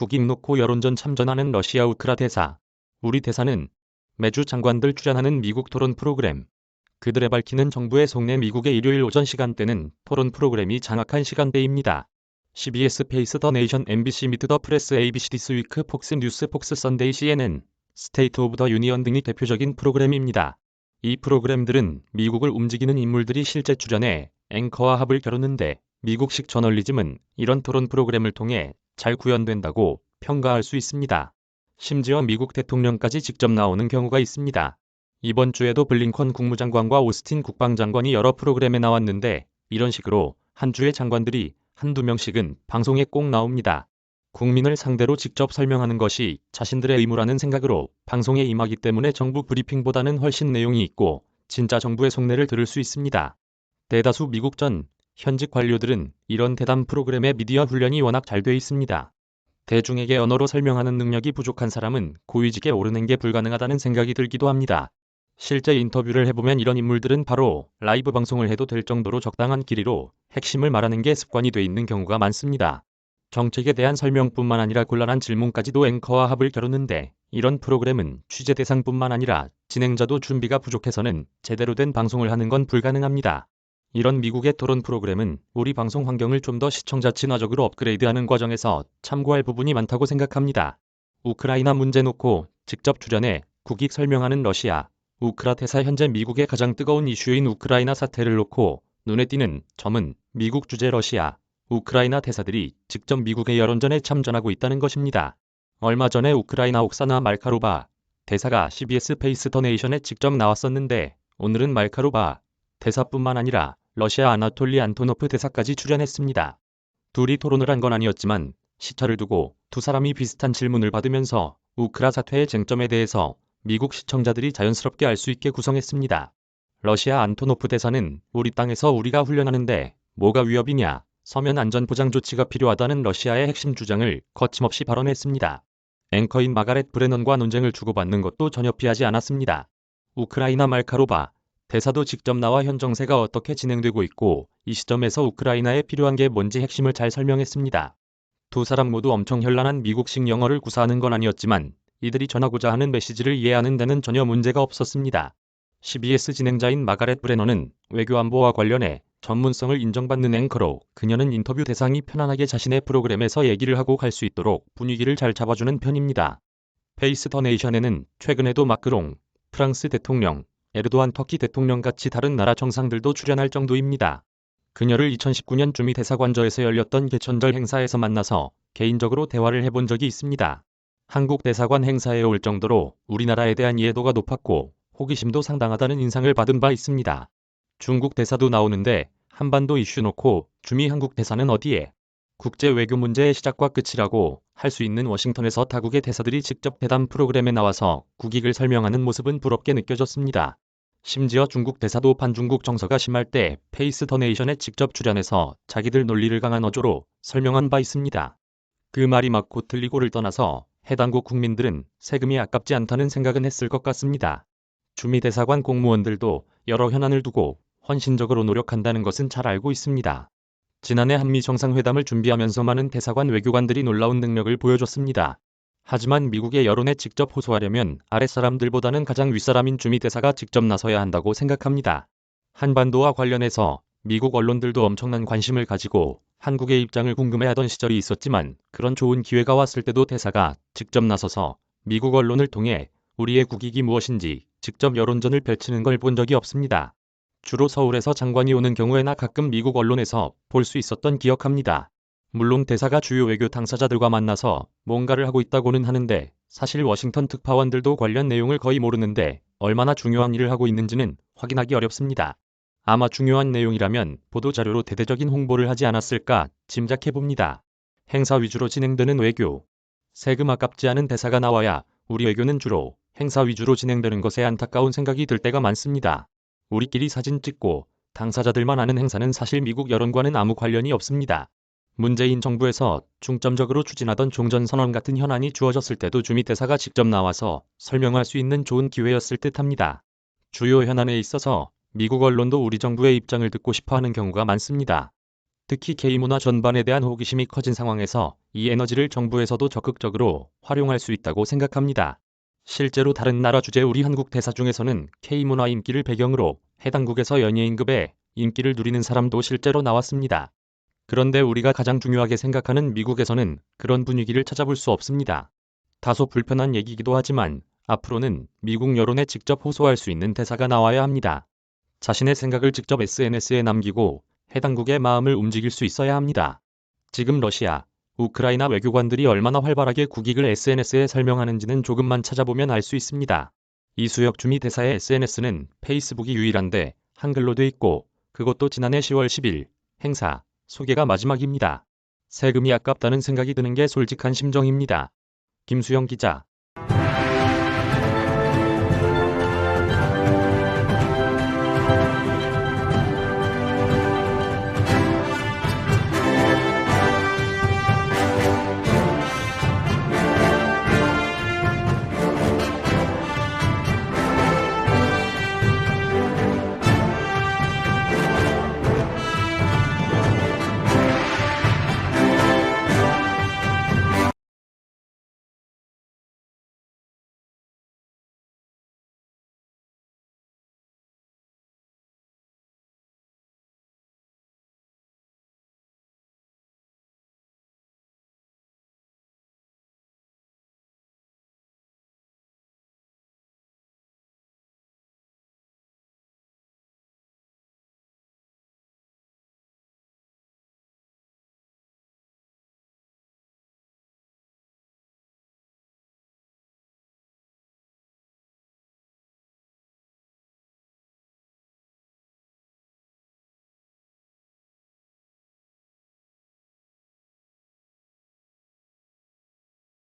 국익 놓고 여론전 참전하는 러시아 우크라 대사. 우리 대사는 매주 장관들 출연하는 미국 토론 프로그램. 그들의 밝히는 정부의 속내 미국의 일요일 오전 시간대는 토론 프로그램이 장악한 시간대입니다. CBS 페이스 더 네이션 MBC 미트 더 프레스 ABC 디스 위크 폭스 뉴스 폭스 선데이 CNN 스테이트 오브 더 유니언 등이 대표적인 프로그램입니다. 이 프로그램들은 미국을 움직이는 인물들이 실제 출연해 앵커와 합을 겨루는데 미국식 저널리즘은 이런 토론 프로그램을 통해 잘 구현된다고 평가할 수 있습니다. 심지어 미국 대통령까지 직접 나오는 경우가 있습니다. 이번 주에도 블링컨 국무장관과 오스틴 국방장관이 여러 프로그램에 나왔는데 이런 식으로 한 주의 장관들이 한두 명씩은 방송에 꼭 나옵니다. 국민을 상대로 직접 설명하는 것이 자신들의 의무라는 생각으로 방송에 임하기 때문에 정부 브리핑보다는 훨씬 내용이 있고 진짜 정부의 속내를 들을 수 있습니다. 대다수 미국 전 현직 관료들은 이런 대담 프로그램의 미디어 훈련이 워낙 잘 돼 있습니다. 대중에게 언어로 설명하는 능력이 부족한 사람은 고위직에 오르는 게 불가능하다는 생각이 들기도 합니다. 실제 인터뷰를 해보면 이런 인물들은 바로 라이브 방송을 해도 될 정도로 적당한 길이로 핵심을 말하는 게 습관이 돼 있는 경우가 많습니다. 정책에 대한 설명뿐만 아니라 곤란한 질문까지도 앵커와 합을 겨루는데 이런 프로그램은 취재 대상뿐만 아니라 진행자도 준비가 부족해서는 제대로 된 방송을 하는 건 불가능합니다. 이런 미국의 토론 프로그램은 우리 방송 환경을 좀 더 시청자 친화적으로 업그레이드하는 과정에서 참고할 부분이 많다고 생각합니다. 우크라이나 문제 놓고 직접 출연해 국익 설명하는 러시아, 우크라 대사 현재 미국의 가장 뜨거운 이슈인 우크라이나 사태를 놓고 눈에 띄는 점은 미국 주재 러시아, 우크라이나 대사들이 직접 미국의 여론전에 참전하고 있다는 것입니다. 얼마 전에 우크라이나 옥사나 말카로바 대사가 CBS 페이스 더 네이션에 직접 나왔었는데 오늘은 말카로바 대사뿐만 아니라 러시아 아나톨리 안토노프 대사까지 출연했습니다. 둘이 토론을 한 건 아니었지만 시차를 두고 두 사람이 비슷한 질문을 받으면서 우크라 사태의 쟁점에 대해서 미국 시청자들이 자연스럽게 알 수 있게 구성했습니다. 러시아 안토노프 대사는 우리 땅에서 우리가 훈련하는데 뭐가 위협이냐, 서면 안전 보장 조치가 필요하다는 러시아의 핵심 주장을 거침없이 발언했습니다. 앵커인 마가렛 브레넌과 논쟁을 주고받는 것도 전혀 피하지 않았습니다. 우크라이나 말카로바 대사도 직접 나와 현 정세가 어떻게 진행되고 있고 이 시점에서 우크라이나에 필요한 게 뭔지 핵심을 잘 설명했습니다. 두 사람 모두 엄청 현란한 미국식 영어를 구사하는 건 아니었지만 이들이 전하고자 하는 메시지를 이해하는 데는 전혀 문제가 없었습니다. CBS 진행자인 마가렛 브레너는 외교안보와 관련해 전문성을 인정받는 앵커로 그녀는 인터뷰 대상이 편안하게 자신의 프로그램에서 얘기를 하고 갈 수 있도록 분위기를 잘 잡아주는 편입니다. 페이스 더 네이션에는 최근에도 마크롱, 프랑스 대통령, 에르도안 터키 대통령 같이 다른 나라 정상들도 출연할 정도입니다. 그녀를 2019년 주미 대사관저에서 열렸던 개천절 행사에서 만나서 개인적으로 대화를 해본 적이 있습니다. 한국 대사관 행사에 올 정도로 우리나라에 대한 이해도가 높았고 호기심도 상당하다는 인상을 받은 바 있습니다. 중국 대사도 나오는데 한반도 이슈 놓고 주미 한국 대사는 어디에? 국제 외교 문제의 시작과 끝이라고 할 수 있는 워싱턴에서 타국의 대사들이 직접 대담 프로그램에 나와서 국익을 설명하는 모습은 부럽게 느껴졌습니다. 심지어 중국 대사도 반중국 정서가 심할 때 페이스 더 네이션에 직접 출연해서 자기들 논리를 강한 어조로 설명한 바 있습니다. 그 말이 맞고 틀리고를 떠나서 해당국 국민들은 세금이 아깝지 않다는 생각은 했을 것 같습니다. 주미 대사관 공무원들도 여러 현안을 두고 헌신적으로 노력한다는 것은 잘 알고 있습니다. 지난해 한미 정상회담을 준비하면서 많은 대사관 외교관들이 놀라운 능력을 보여줬습니다. 하지만 미국의 여론에 직접 호소하려면 아랫사람들보다는 가장 윗사람인 주미 대사가 직접 나서야 한다고 생각합니다. 한반도와 관련해서 미국 언론들도 엄청난 관심을 가지고 한국의 입장을 궁금해하던 시절이 있었지만 그런 좋은 기회가 왔을 때도 대사가 직접 나서서 미국 언론을 통해 우리의 국익이 무엇인지 직접 여론전을 펼치는 걸 본 적이 없습니다. 주로 서울에서 장관이 오는 경우에나 가끔 미국 언론에서 볼 수 있었던 기억합니다. 물론 대사가 주요 외교 당사자들과 만나서 뭔가를 하고 있다고는 하는데 사실 워싱턴 특파원들도 관련 내용을 거의 모르는데 얼마나 중요한 일을 하고 있는지는 확인하기 어렵습니다. 아마 중요한 내용이라면 보도자료로 대대적인 홍보를 하지 않았을까 짐작해 봅니다. 행사 위주로 진행되는 외교. 세금 아깝지 않은 대사가 나와야 우리 외교는 주로 행사 위주로 진행되는 것에 안타까운 생각이 들 때가 많습니다. 우리끼리 사진 찍고 당사자들만 아는 행사는 사실 미국 여론과는 아무 관련이 없습니다. 문재인 정부에서 중점적으로 추진하던 종전선언 같은 현안이 주어졌을 때도 주미 대사가 직접 나와서 설명할 수 있는 좋은 기회였을 듯합니다. 주요 현안에 있어서 미국 언론도 우리 정부의 입장을 듣고 싶어 하는 경우가 많습니다. 특히 K문화 전반에 대한 호기심이 커진 상황에서 이 에너지를 정부에서도 적극적으로 활용할 수 있다고 생각합니다. 실제로 다른 나라 주재 우리 한국 대사 중에서는 K문화 인기를 배경으로 해당국에서 연예인급의 인기를 누리는 사람도 실제로 나왔습니다. 그런데 우리가 가장 중요하게 생각하는 미국에서는 그런 분위기를 찾아볼 수 없습니다. 다소 불편한 얘기이기도 하지만 앞으로는 미국 여론에 직접 호소할 수 있는 대사가 나와야 합니다. 자신의 생각을 직접 SNS에 남기고 해당국의 마음을 움직일 수 있어야 합니다. 지금 러시아, 우크라이나 외교관들이 얼마나 활발하게 국익을 SNS에 설명하는지는 조금만 찾아보면 알 수 있습니다. 이수혁 주미 대사의 SNS는 페이스북이 유일한데 한글로 돼 있고 그것도 지난해 10월 10일 행사 소개가 마지막입니다. 세금이 아깝다는 생각이 드는 게 솔직한 심정입니다. 김수영 기자